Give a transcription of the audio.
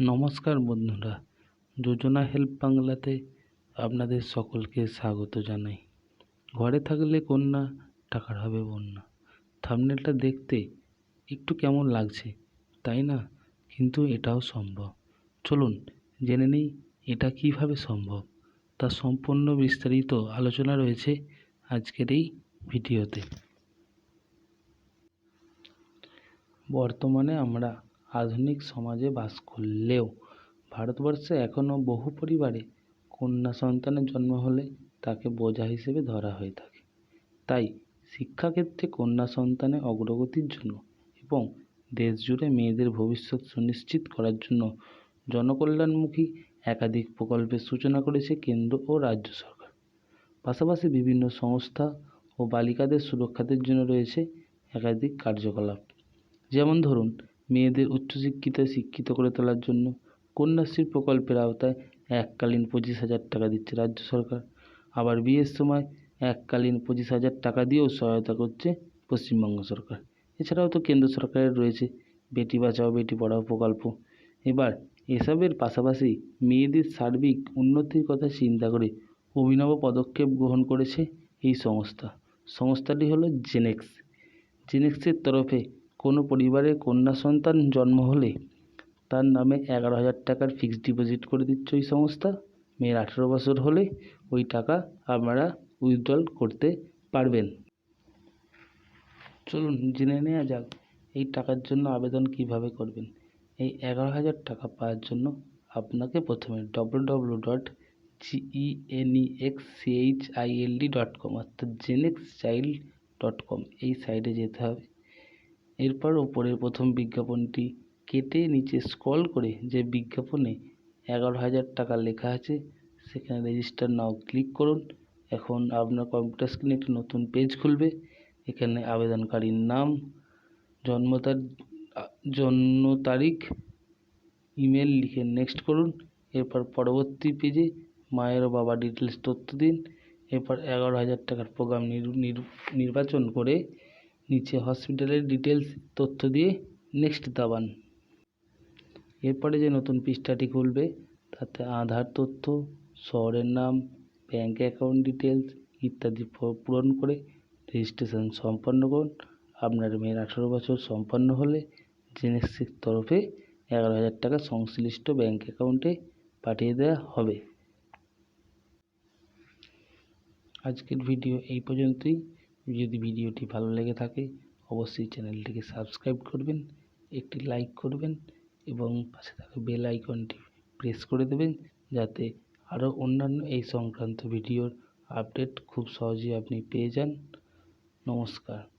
নমস্কার বন্ধুরা যোজনা হেল্প বাংলাতে আপনাদের সকলকে স্বাগত জানাই। ঘরে থাকলে কন্যা, টাকার হবে বন্যা। থামনেলটা দেখতে একটু কেমন লাগছে, তাই না? কিন্তু এটাও সম্ভব। চলুন, জেনে নিই এটা কীভাবে সম্ভব। তা সম্পূর্ণ বিস্তারিত আলোচনা রয়েছে আজকের এই ভিডিওতে। বর্তমানে আমরা আধুনিক সমাজে বাস করলেও ভারতবর্ষে এখনও বহু পরিবারে কন্যা সন্তানের জন্ম হলে তাকে বোঝা হিসেবে ধরা হয়ে থাকে। তাই শিক্ষাক্ষেত্রে কন্যা সন্তানের অগ্রগতির জন্য এবং দেশ জুড়ে মেয়েদের ভবিষ্যৎ সুনিশ্চিত করার জন্য জনকল্যাণমুখী একাধিক প্রকল্পের সূচনা করেছে কেন্দ্র ও রাজ্য সরকার। পাশাপাশি বিভিন্ন সংস্থা ও বালিকাদের সুরক্ষাদের জন্য রয়েছে একাধিক কার্যকলাপ। যেমন ধরুন মেয়েদের উচ্চশিক্ষিতায় শিক্ষিত করে তোলার জন্য কন্যাশ্রী প্রকল্পের আওতায় এককালীন পঁচিশ হাজার টাকা দিচ্ছে রাজ্য সরকার। আবার বিয়ের সময় এককালীন পঁচিশ হাজার টাকা দিয়েও সহায়তা করছে পশ্চিমবঙ্গ সরকার। এছাড়াও তো কেন্দ্র সরকারের রয়েছে বেটি বাঁচাও, বেটি পড়াও প্রকল্প। এবার এসবের পাশাপাশি মেয়েদের সার্বিক উন্নতির কথা চিন্তা করে অভিনব পদক্ষেপ গ্রহণ করেছে এই সংস্থা। সংস্থাটি হলো জেনেক্স। জেনেক্সের তরফে কোনো পরিবারে কন্যা সন্তান জন্ম হলে তার নামে এগারো হাজার টাকার ফিক্সড ডিপোজিট করে দিচ্ছে ওই সংস্থা। মেয়ের আঠেরো বছর হলে ওই টাকা আপনারা উইথড্রল করতে পারবেন। চলুন জেনে নেওয়া যাক, এই টাকার জন্য আবেদন কীভাবে করবেন? এই এগারো হাজার টাকা পাওয়ার জন্য আপনাকে প্রথমে W W dot GENEX CHILD dot com অর্থাৎ জেনেক্স চাইল্ড ডট কম এই সাইটে যেতে হবে। এরপর ওপরের প্রথম বিজ্ঞাপনটি কেটে নিচে স্ক্রল করে যে বিজ্ঞাপনে এগারো হাজার টাকা লেখা আছে, সেখানে রেজিস্টার নাও ক্লিক করুন। এখন আপনার কম্পিউটার স্ক্রিনে একটি নতুন পেজ খুলবে। এখানে আবেদনকারীর নাম, জন্ম তারিখ জন্ম তারিখ ইমেল লিখে নেক্সট করুন। এরপর পরবর্তী পেজে মায়ের ও বাবার ডিটেলস তথ্য দিন। এরপর এগারো হাজার টাকার প্রোগ্রাম নির্বাচন করে নিচে হসপিটালের ডিটেলস তথ্য দিয়ে নেক্সট দাবান। এরপরে যে নতুন পৃষ্ঠাটি খুলবে, তাতে আধার তথ্য, শহরের নাম ব্যাঙ্ক অ্যাকাউন্ট ডিটেলস ইত্যাদি পূরণ করে রেজিস্ট্রেশন সম্পন্ন করুন। আপনার মেয়ের আঠেরো বছর সম্পন্ন হলে জেনেক্সের তরফে এগারো হাজার টাকা সংশ্লিষ্ট ব্যাঙ্ক অ্যাকাউন্টে পাঠিয়ে দেওয়া হবে। আজকের ভিডিও এই পর্যন্তই। যদি ভিডিওটি ভালো লেগে থাকে, অবশ্যই চ্যানেলটিকে সাবস্ক্রাইব করবেন, একটি লাইক করবেন এবং পাশে থাকা বেল আইকনটি প্রেস করে দেবেন যাতে আরও অন্যান্য এই সংক্রান্ত ভিডিওর আপডেট খুব সহজেই আপনি পেয়ে যান। নমস্কার।